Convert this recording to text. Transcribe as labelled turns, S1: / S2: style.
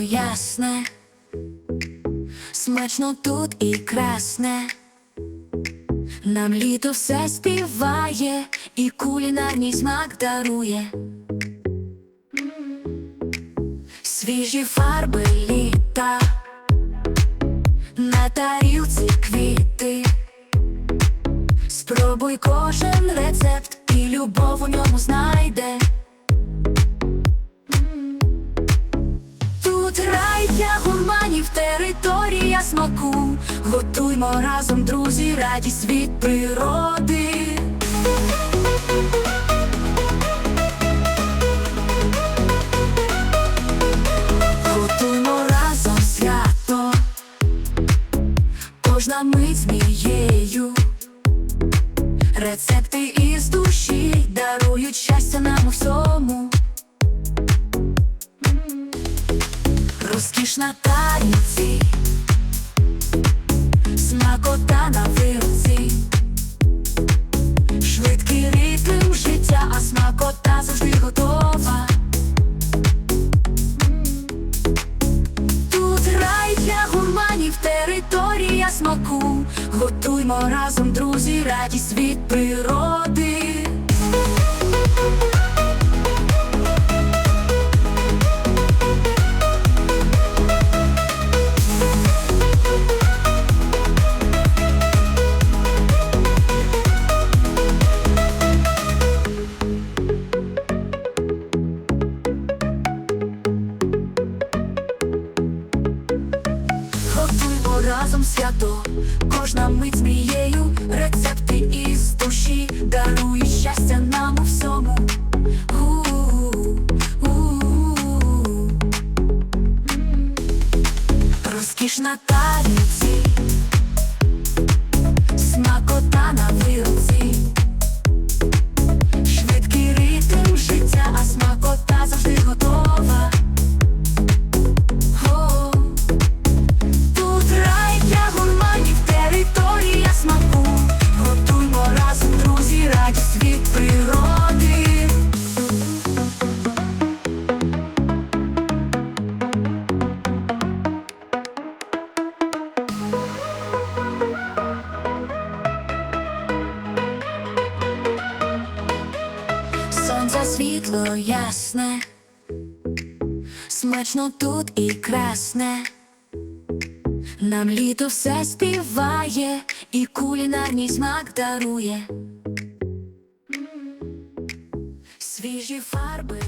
S1: ясне, смачно тут і красне. Нам літо все співає і кулінарний смак дарує. Свіжі фарби літа, на тарілці квіти. Спробуй кожен рецепт і любов у ньому знайде. Гурманів, територія смаку. Готуймо разом, друзі, радість від природи. Готуймо разом свято, кожна мить змією. Рецепти із душі дарують щастя нам у всьому. Розкіш на смакота на вилці, швидкий ритм життя, а смакота завжди готова. Тут рай для гурманів, територія смаку. Готуймо разом, друзі, радість від природи. Свято, кожна мить змією, рецепти із душі дарує щастя нам у всьому. У-у-у. Розкіш Світло ясне, смачно тут і красне. Нам літо все співає і кулінарний смак дарує. Свіжі фарби